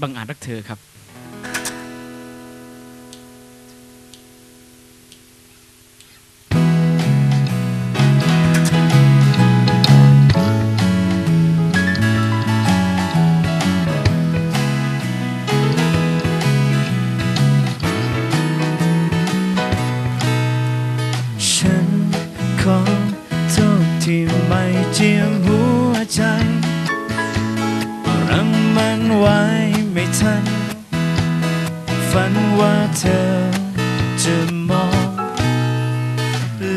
บังอาจรักเธอครับ ฉันขอโทษที่ไม่เจียมหัวใจรั้งมันไว้ ทัน ฝันว่าเธอจะมอง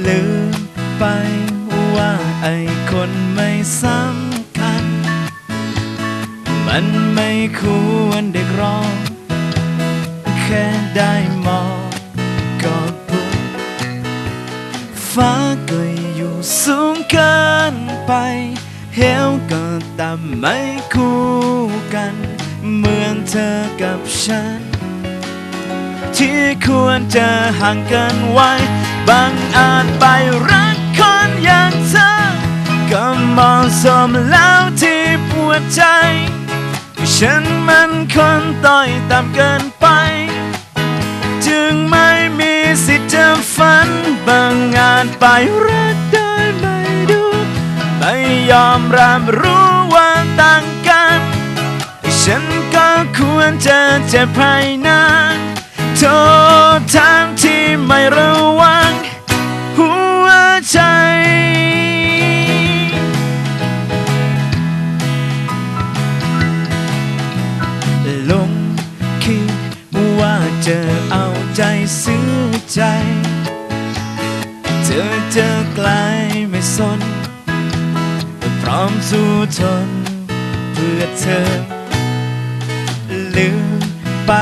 ลืมไปว่าไอ้คนไม่สำคัญ มันไม่ควรเด็กร้อง แค่ได้มองก็บุญฟ้าก็อยู่สูงเกินไป เหวก็ต่ำไม่คู่กัน เหมือนเธอกับฉัน ที่ควรจะห่างกันไว้บางอาจไปรักคนอย่างเธอ ก็เหมาะสมแล้วที่ปวดใจ ฉันมันคนต้อยต่ำเกินไป จึงไม่มีสิทธิ์จะฝันบางงานไปรักโดยไม่ดู ไม่ยอมรับรู้ว่าต่างกันฉัน ก็ควรจะเจ็บภายในโทษทางที่ไม่ระวัง หัวใจลงคิดว่าจะเอาใจซื้อใจ เธอเจอไกลไม่สนพร้อมสู้ทนเพื่อเธอ ไป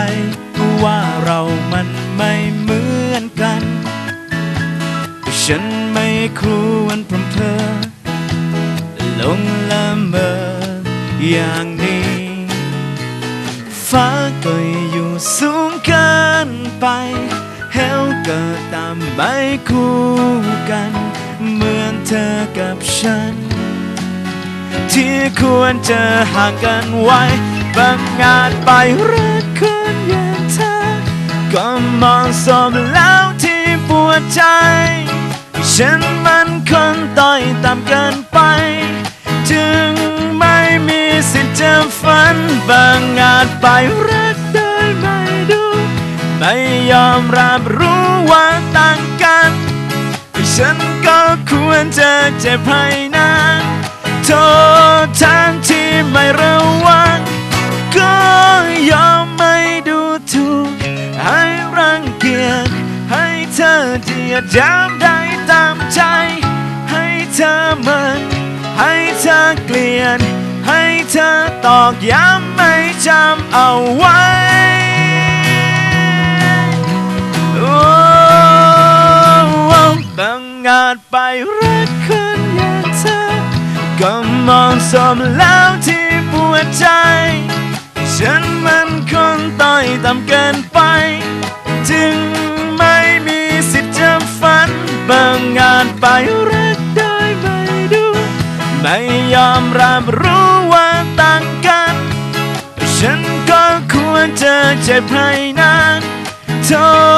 ว่าเรามันไม่เหมือนกัน ฉันไม่ควรพรำเพอลงละเมออย่างนี้ ฟ้าก็อยู่สูงเกินไปเหวก็ตามไม่คู่กัน เหมือนเธอกับฉัน ที่ควรจะห่างกันไว้บางงานไปเรักค เหมาะสมแล้วที่ปวดใจ ฉันมันคนต้อยต่ำเกินไป จึงไม่มีสิทธิ์จะฝันบางงานไปรักโดยไม่ดู ไม่ยอมรับรู้ว่าต่างกัน ฉันก็ควรจะเจ็บภายในโทษทางที่ไม่ระวังก็ยอม เจียดจำได้ตามใจ ให้เธอมันให้เธอเกลียดให้เธอตอกย้ำไม่จำเอาไว้โอ้บางงานไปรักคนอย่างเธอ ก็มาะสมแล้วที่ปวดใจ ฉันมันคนต้อยต่ำเกินไป จึง งานไปรักโดยไม่ดูไม่ยอมรับรู้ว่าต่างกัน ฉันก็ควรจะเจ็บให้นานเทษทา